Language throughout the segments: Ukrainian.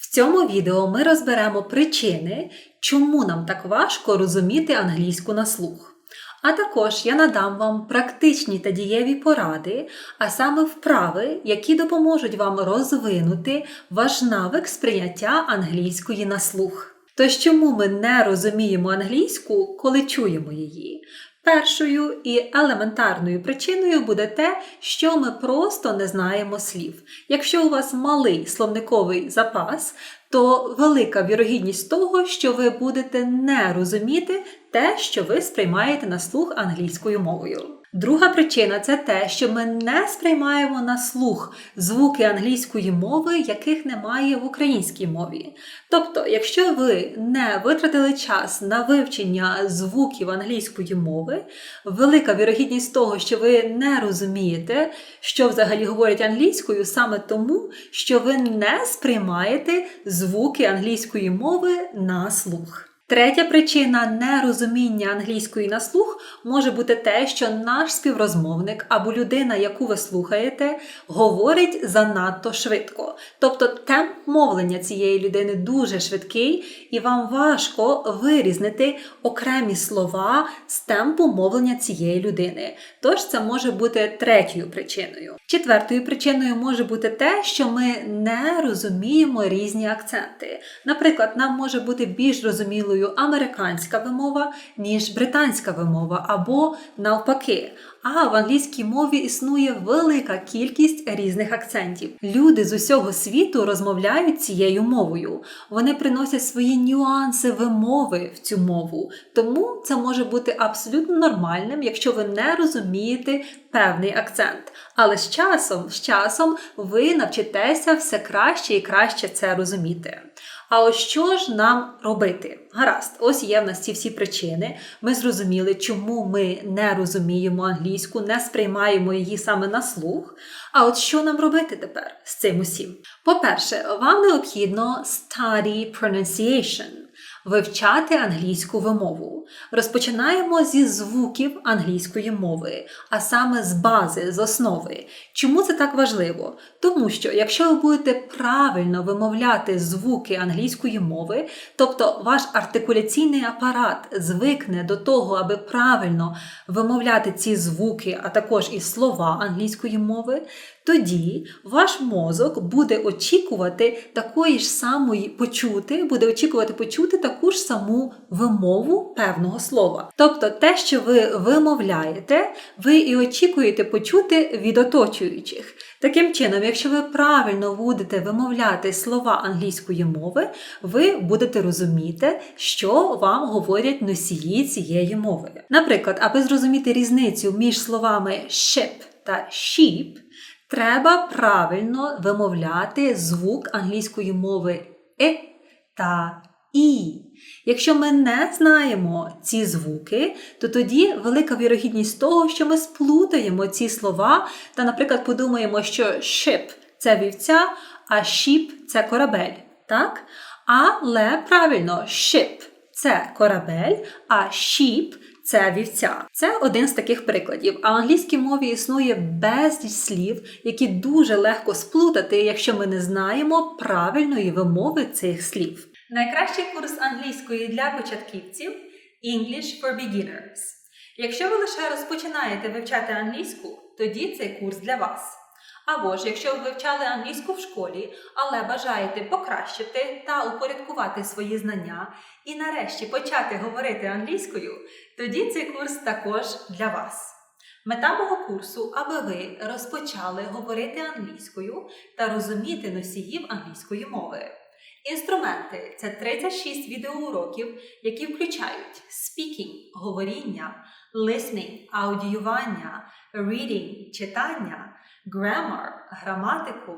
В цьому відео ми розберемо причини, чому нам так важко розуміти англійську на слух. А також я надам вам практичні та дієві поради, а саме вправи, які допоможуть вам розвинути ваш навик сприйняття англійської на слух. Тож чому ми не розуміємо англійську, коли чуємо її? Першою і елементарною причиною буде те, що ми просто не знаємо слів. Якщо у вас малий словниковий запас, то велика вірогідність того, що ви будете не розуміти те, що ви сприймаєте на слух англійською мовою. Друга причина це те, що ми не сприймаємо на слух звуки англійської мови, яких немає в українській мові. Тобто, якщо ви не витратили час на вивчення звуків англійської мови, велика вірогідність того, що ви не розумієте, що взагалі говорять англійською, саме тому, що ви не сприймаєте звуки англійської мови на слух. Третя причина нерозуміння англійської на слух може бути те, що наш співрозмовник або людина, яку ви слухаєте, говорить занадто швидко. Тобто темп мовлення цієї людини дуже швидкий, і вам важко вирізнити окремі слова з темпу мовлення цієї людини. Тож це може бути третьою причиною. Четвертою причиною може бути те, що ми не розуміємо різні акценти. Наприклад, нам може бути більш розумілою американська вимова, ніж британська вимова, або навпаки. А в англійській мові існує велика кількість різних акцентів. Люди з усього світу розмовляють цією мовою. Вони приносять свої нюанси вимови в цю мову. Тому це може бути абсолютно нормальним, якщо ви не розумієте певний акцент. Але з часом, з часом ви навчитеся все краще і краще це розуміти. А ось що ж нам робити? Гаразд, ось є в нас ці всі причини. Ми зрозуміли, чому ми не розуміємо англійську, не сприймаємо її саме на слух. А от що нам робити тепер з цим усім? По-перше, вам необхідно study pronunciation. Вивчати англійську вимову. Розпочинаємо зі звуків англійської мови, а саме з бази, з основи. Чому це так важливо? Тому що якщо ви будете правильно вимовляти звуки англійської мови, тобто ваш артикуляційний апарат звикне до того, аби правильно вимовляти ці звуки, а також і слова англійської мови, тоді ваш мозок буде очікувати такої ж самої почути, буде очікувати почути таку ж саму вимову певного слова. Тобто те, що ви вимовляєте, ви і очікуєте почути від оточуючих. Таким чином, якщо ви правильно будете вимовляти слова англійської мови, ви будете розуміти, що вам говорять носії цієї мови. Наприклад, аби зрозуміти різницю між словами ship та sheep, Треба правильно вимовляти звук англійської мови е та і. Якщо ми не знаємо ці звуки, то тоді велика вірогідність того, що ми сплутаємо ці слова та, наприклад, подумаємо, що ship – це вівця, а sheep – це корабель. Так? Але правильно, ship – це корабель, а sheep – це вівця. Це один з таких прикладів. А в англійській мові існує безліч слів, які дуже легко сплутати, якщо ми не знаємо правильної вимови цих слів. Найкращий курс англійської для початківців English for Beginners. Якщо ви лише розпочинаєте вивчати англійську, тоді цей курс для вас. Або ж, якщо ви вивчали англійську в школі, але бажаєте покращити та упорядкувати свої знання і нарешті почати говорити англійською, тоді цей курс також для вас. Мета мого курсу, аби ви розпочали говорити англійською та розуміти носіїв англійської мови. Інструменти це 36 відеоуроків, які включають speaking – говоріння, listening – аудіювання, reading – читання, grammar – граматику,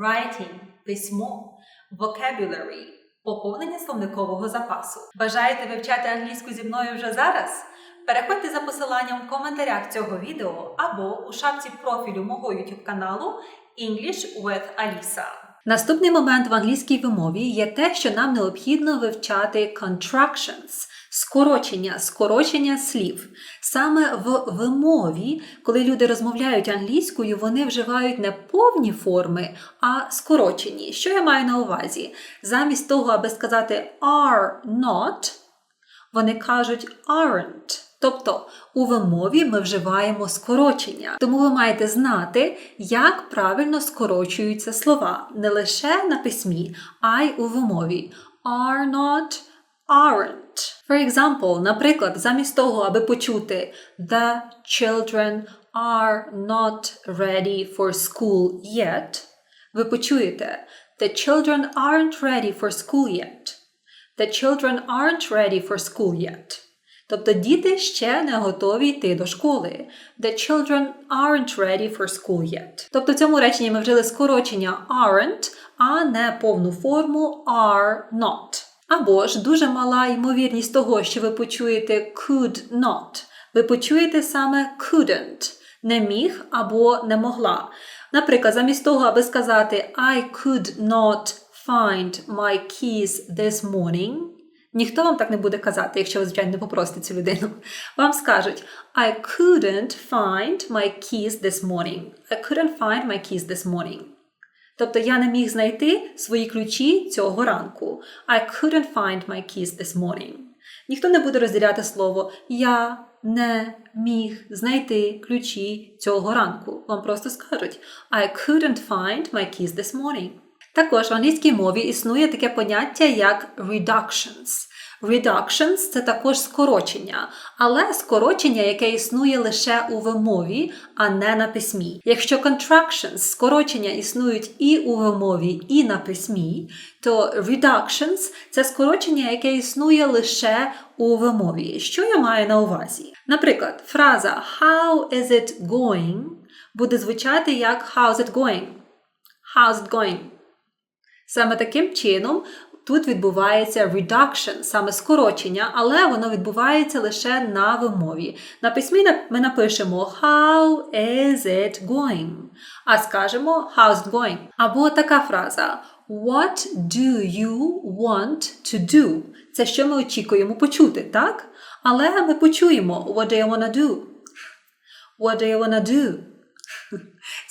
writing – письмо, vocabulary – поповнення словникового запасу. Бажаєте вивчати англійську зі мною вже зараз? Переходьте за посиланням в коментарях цього відео або у шапці профілю мого YouTube каналу English with Alisa. Наступний момент в англійській вимові є те, що нам необхідно вивчати contractions – Скорочення, скорочення слів. Саме в вимові, коли люди розмовляють англійською, вони вживають не повні форми, а скорочені. Що я маю на увазі? Замість того, аби сказати are not, вони кажуть aren't. Тобто у вимові ми вживаємо скорочення. Тому ви маєте знати, як правильно скорочуються слова не лише на письмі, а й у вимові. Are not, aren't. For example, наприклад, замість того, аби почути The children are not ready for school yet, ви почуєте The children aren't ready for school yet. The children aren't ready for school yet. Тобто діти ще не готові йти до школи. The children aren't ready for school yet. Тобто в цьому реченні ми вжили скорочення aren't, а не повну форму are not. Або ж дуже мала ймовірність того, що ви почуєте could not. Ви почуєте саме couldn't. Не міг або не могла. Наприклад, замість того, аби сказати I could not find my keys this morning. Ніхто вам так не буде казати, якщо ви, звичайно, не попросите цю людину. Вам скажуть I couldn't find my keys this morning. I couldn't find my keys this morning. Тобто я не міг знайти свої ключі цього ранку. I couldn't find my keys this morning. Ніхто не буде розділяти слово я не міг знайти ключі цього ранку. Вам просто скажуть I couldn't find my keys this morning. Також в англійській мові існує таке поняття як reductions. Reductions – це також скорочення, але скорочення, яке існує лише у вимові, а не на письмі. Якщо contractions – скорочення існують і у вимові, і на письмі, то reductions – це скорочення, яке існує лише у вимові. Що я маю на увазі? Наприклад, фраза How is it going буде звучати як How's it going? How's it going? Саме таким чином тут відбувається reduction, саме скорочення, але воно відбувається лише на вимові. На письмі ми напишемо How is it going? А скажемо How's it going? Або така фраза What do you want to do? Це що ми очікуємо почути, так? Але ми почуємо What do you wanna do? What do you wanna do?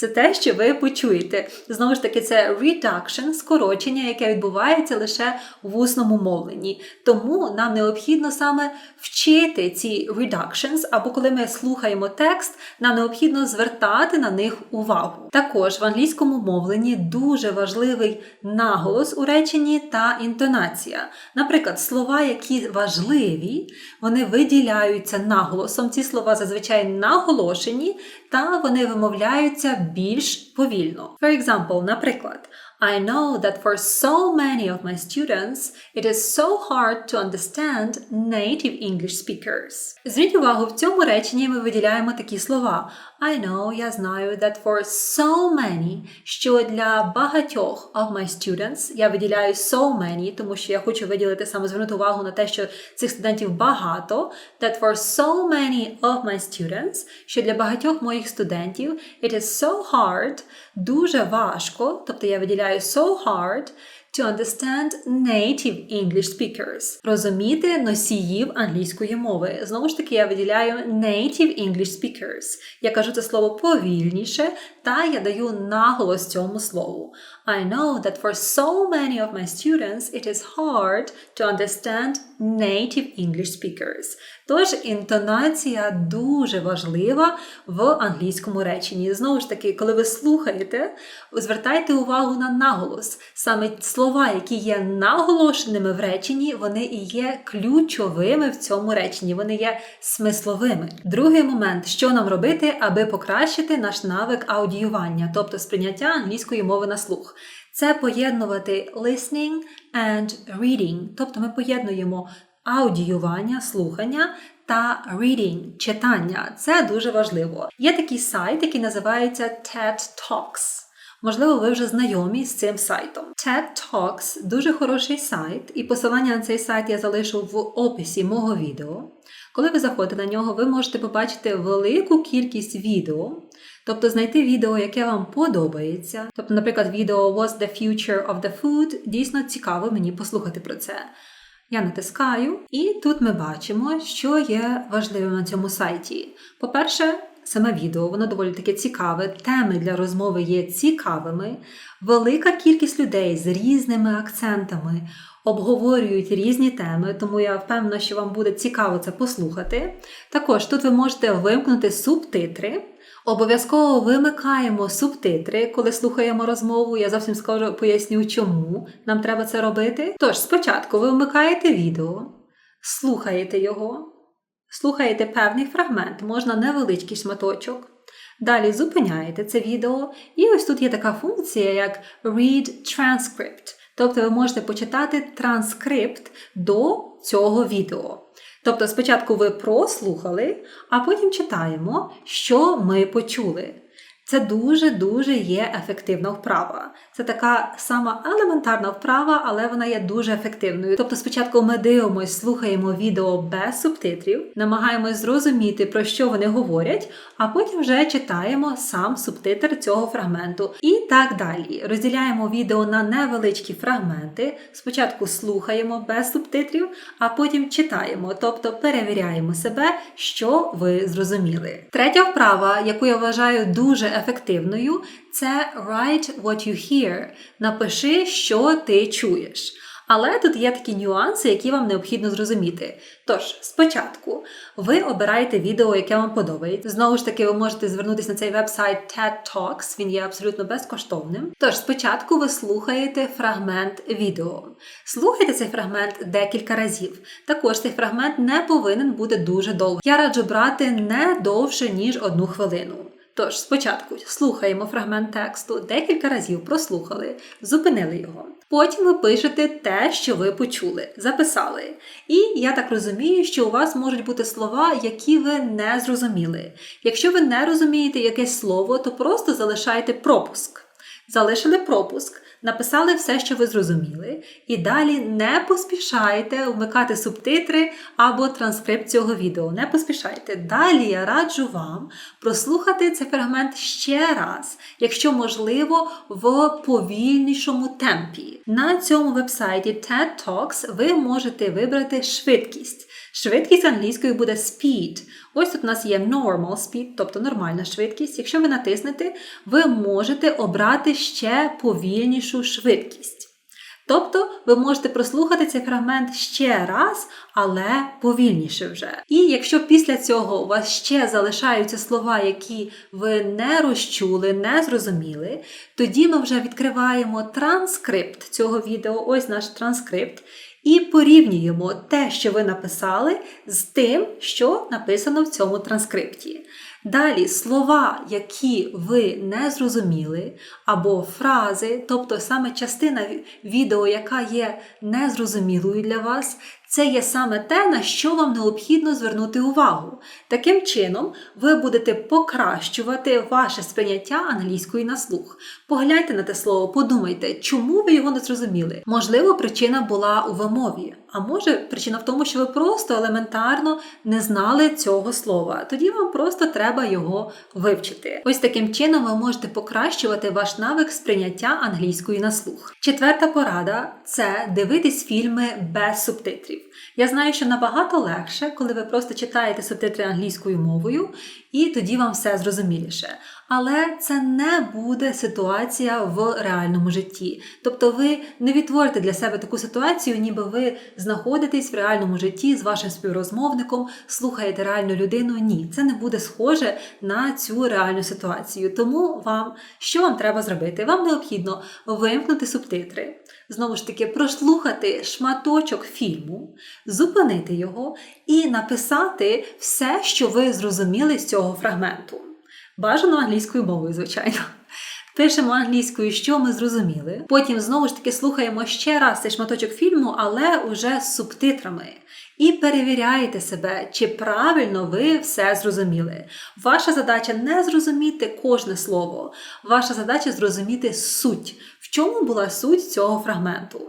Це те, що ви почуєте. Знову ж таки, це reduction, скорочення, яке відбувається лише в усному мовленні. Тому нам необхідно саме вчити ці reductions, або коли ми слухаємо текст, нам необхідно звертати на них увагу. Також в англійському мовленні дуже важливий наголос у реченні та інтонація. Наприклад, слова, які важливі, вони виділяються наголосом. Ці слова зазвичай наголошені, та вони вимовляються більш повільно. For example, наприклад, I know that for so many of my students, it is so hard to understand native English speakers. Зверніть увагу, в цьому реченні ми виділяємо такі слова. I know, я знаю, that for so many, що для багатьох of my students, я виділяю so many, тому що я хочу виділити саме звернути увагу на те, що цих студентів багато, that for so many of my students, що для багатьох моїх студентів, it is so hard, дуже важко, тобто я виділяю so hard, to understand native English speakers. Розуміти носіїв англійської мови. Знову ж таки, я виділяю native English speakers. Я кажу це слово повільніше, та я даю наголос цьому слову. I know that for so many of my students it is hard to understand native English speakers. Тож інтонація дуже важлива в англійському реченні. Знову ж таки, коли ви слухаєте, звертайте увагу на наголос. Саме слова, які є наголошеними в реченні, вони і є ключовими в цьому реченні, вони є смисловими. Другий момент, що нам робити, аби покращити наш навик аудіювання, тобто сприйняття англійської мови на слух. Це поєднувати listening and reading, тобто ми поєднуємо аудіювання, слухання та reading, читання. Це дуже важливо. Є такий сайт, який називається TED Talks. Можливо, ви вже знайомі з цим сайтом. TED Talks дуже хороший сайт, і посилання на цей сайт я залишу в описі мого відео. Коли ви заходите на нього, ви можете побачити велику кількість відео, тобто знайти відео, яке вам подобається. Тобто, наприклад, відео What's the future of the food дійсно цікаво мені послухати про це. Я натискаю, і тут ми бачимо, що є важливим на цьому сайті. По-перше, саме відео, воно доволі таке цікаве. Теми для розмови є цікавими. Велика кількість людей з різними акцентами обговорюють різні теми, тому я впевнена, що вам буде цікаво це послухати. Також тут ви можете вимкнути субтитри. Обов'язково вимикаємо субтитри, коли слухаємо розмову. Я зовсім скоро поясню, чому нам треба це робити. Тож, спочатку ви вмикаєте відео, слухаєте його, слухаєте певний фрагмент, можна невеличкий шматочок. Далі зупиняєте це відео, і ось тут є така функція, як Read Transcript. Тобто ви можете почитати транскрипт до цього відео. Тобто спочатку ви прослухали, а потім читаємо, що ми почули. Це дуже-дуже є ефективна вправа. Це така сама елементарна вправа, але вона є дуже ефективною. Тобто, спочатку ми дивимося, слухаємо відео без субтитрів, намагаємось зрозуміти, про що вони говорять, а потім вже читаємо сам субтитр цього фрагменту. І так далі. Розділяємо відео на невеличкі фрагменти. Спочатку слухаємо без субтитрів, а потім читаємо, тобто перевіряємо себе, що ви зрозуміли. Третя вправа, яку я вважаю дуже ефективною, це write what you hear. Напиши, що ти чуєш. Але тут є такі нюанси, які вам необхідно зрозуміти. Тож, спочатку ви обираєте відео, яке вам подобається. Знову ж таки, ви можете звернутися на цей вебсайт TED Talks, він є абсолютно безкоштовним. Тож, спочатку ви слухаєте фрагмент відео. Слухайте цей фрагмент декілька разів. Також цей фрагмент не повинен бути дуже довгий. Я раджу брати не довше, ніж одну хвилину. Тож, спочатку слухаємо фрагмент тексту, декілька разів прослухали, зупинили його. Потім ви пишете те, що ви почули, записали. І я так розумію, що у вас можуть бути слова, які ви не зрозуміли. Якщо ви не розумієте якесь слово, то просто залишайте пропуск. Залишили пропуск, написали все, що ви зрозуміли, і далі не поспішайте вмикати субтитри або транскрипт цього відео. Не поспішайте. Далі я раджу вам прослухати цей фрагмент ще раз, якщо можливо, в повільнішому темпі. На цьому вебсайті TED Talks ви можете вибрати швидкість. Швидкість англійською буде speed. Ось тут у нас є normal speed, тобто нормальна швидкість. Якщо ви натиснете, ви можете обрати ще повільнішу швидкість. Тобто ви можете прослухати цей фрагмент ще раз, але повільніше вже. І якщо після цього у вас ще залишаються слова, які ви не розчули, не зрозуміли, тоді ми вже відкриваємо транскрипт цього відео, ось наш транскрипт, і порівнюємо те, що ви написали, з тим, що написано в цьому транскрипті. Далі слова, які ви не зрозуміли, або фрази, тобто саме частина відео, яка є незрозумілою для вас, це є саме те, на що вам необхідно звернути увагу. Таким чином, ви будете покращувати ваше сприйняття англійської на слух. Погляньте на те слово, подумайте, чому ви його не зрозуміли. Можливо, причина була у вимові, а може причина в тому, що ви просто елементарно не знали цього слова. Тоді вам просто треба його вивчити. Ось таким чином ви можете покращувати ваш навик сприйняття англійської на слух. Четверта порада це дивитись фільми без субтитрів. Я знаю, що набагато легше, коли ви просто читаєте субтитри англійською мовою, і тоді вам все зрозуміліше. Але це не буде ситуація в реальному житті. Тобто ви не відтворите для себе таку ситуацію, ніби ви знаходитесь в реальному житті з вашим співрозмовником, слухаєте реальну людину. Ні, це не буде схоже на цю реальну ситуацію. Тому вам що вам треба зробити? Вам необхідно вимкнути субтитри. Знову ж таки, прослухати шматочок фільму, зупинити його і написати все, що ви зрозуміли з цього фрагменту. Бажано англійською мовою, звичайно. Пишемо англійською, що ми зрозуміли. Потім знову ж таки слухаємо ще раз цей шматочок фільму, але уже з субтитрами. І перевіряєте себе, чи правильно ви все зрозуміли. Ваша задача не зрозуміти кожне слово. Ваша задача зрозуміти суть, в чому була суть цього фрагменту.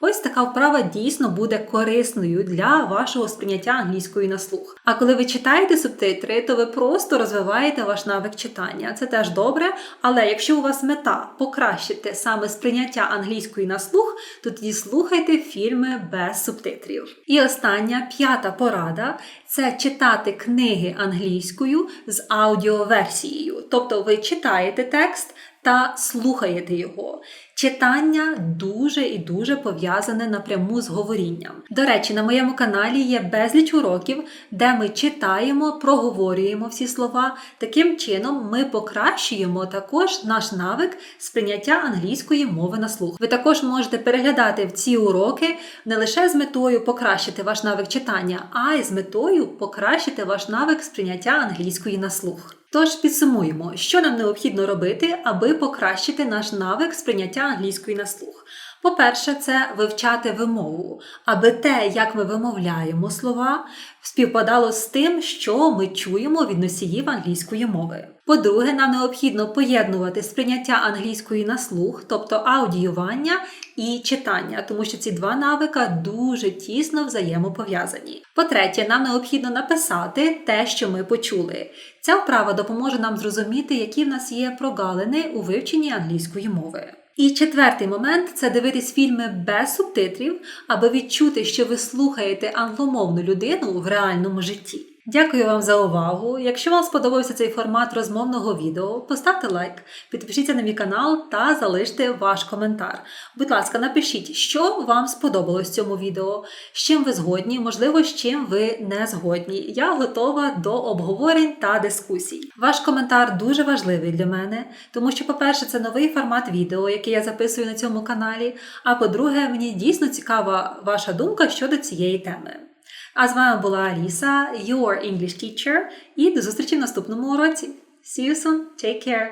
Ось така вправа дійсно буде корисною для вашого сприйняття англійської на слух. А коли ви читаєте субтитри, то ви просто розвиваєте ваш навик читання. Це теж добре. Але якщо у вас мета покращити саме сприйняття англійської на слух, то тоді слухайте фільми без субтитрів. І остання п'ята порада це читати книги англійською з аудіоверсією. Тобто ви читаєте текст та слухаєте його. Читання дуже і дуже пов'язане напряму з говорінням. До речі, на моєму каналі є безліч уроків, де ми читаємо, проговорюємо всі слова. Таким чином, ми покращуємо також наш навик сприйняття англійської мови на слух. Ви також можете переглядати в ці уроки не лише з метою покращити ваш навик читання, а й з метою покращити ваш навик сприйняття англійської на слух. Тож підсумуємо, що нам необхідно робити, аби покращити наш навик сприйняття англійської на слух. По-перше, це вивчати вимову, аби те, як ми вимовляємо слова, співпадало з тим, що ми чуємо від носіїв англійської мови. По-друге, нам необхідно поєднувати сприйняття англійської на слух, тобто аудіювання і читання, тому що ці два навика дуже тісно взаємопов'язані. По-третє, нам необхідно написати те, що ми почули. Ця вправа допоможе нам зрозуміти, які в нас є прогалини у вивченні англійської мови. І четвертий момент це дивитись фільми без субтитрів, аби відчути, що ви слухаєте англомовну людину в реальному житті. Дякую вам за увагу. Якщо вам сподобався цей формат розмовного відео, поставте лайк, підпишіться на мій канал та залиште ваш коментар. Будь ласка, напишіть, що вам сподобалось в цьому відео, з чим ви згодні, можливо, з чим ви не згодні. Я готова до обговорень та дискусій. Ваш коментар дуже важливий для мене, тому що, по-перше, це новий формат відео, який я записую на цьому каналі. А по-друге, мені дійсно цікава ваша думка щодо цієї теми. А з вами була Аліса, your English teacher, і до зустрічі в наступному уроці. See you soon, take care!